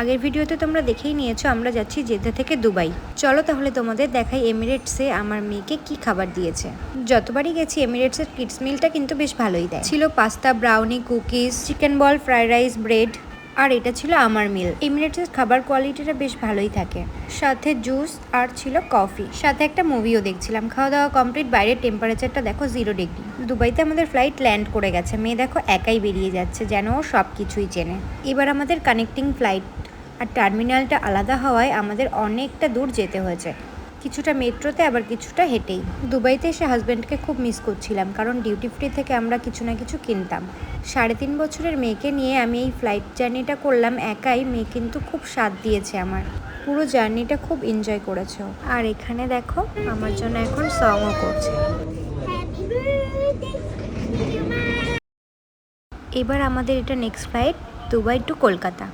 আগের ভিডিওতে তোমরা দেখেই নিয়েছো, আমরা যাচ্ছি জেদ্দা থেকে দুবাই। চলো তাহলে তোমাদের দেখাই এমিরেটসে আমার মেয়েকে কি খাবার দিয়েছে। যতবারই গেছি এমিরেটসের কিডস মিলটা কিন্তু বেশ ভালোই দেয়। ছিল pasta brownie cookies chicken ball fried rice bread আর এটা ছিল আমার মিল এমিরেটসের খাবার কোয়ালিটিটা বেশ ভালোই থাকে। সাথে জুস আর ছিল কফি সাথে একটা মুভিও দেখছিলাম। খাওয়া দাওয়া কমপ্লিট বাইরের টেম্পারেচারটা দেখো জিরো ডিগ্রি দুবাইতে আমাদের ফ্লাইট ল্যান্ড করে গেছে। মেয়ে দেখো একাই বেরিয়ে যাচ্ছে, যেন ও সব কিছুই চেনে। এবার আমাদের কানেক্টিং ফ্লাইট আর টার্মিনালটা আলাদা হওয়ায় আমাদের অনেকটা দূর যেতে হয়েছে। কিছুটা মেট্রোতে আবার কিছুটা হেঁটেই। দুবাইতে এসে হাজব্যান্ডকে খুব মিস করছিলাম, কারণ ডিউটি ফ্রি থেকে আমরা কিছু না কিছু কিনতাম। সাড়ে তিন বছরের মেয়েকে নিয়ে আমি এই ফ্লাইট জার্নিটা করলাম একাই, মেয়ে কিন্তু খুব স্বাদ দিয়েছে আমার। পুরো জার্নিটা খুব এনজয় করেছে আর এখানে দেখো, আমার জন্য এখন সংও করছে. এবার আমাদের এটা next flight Dubai to Kolkata.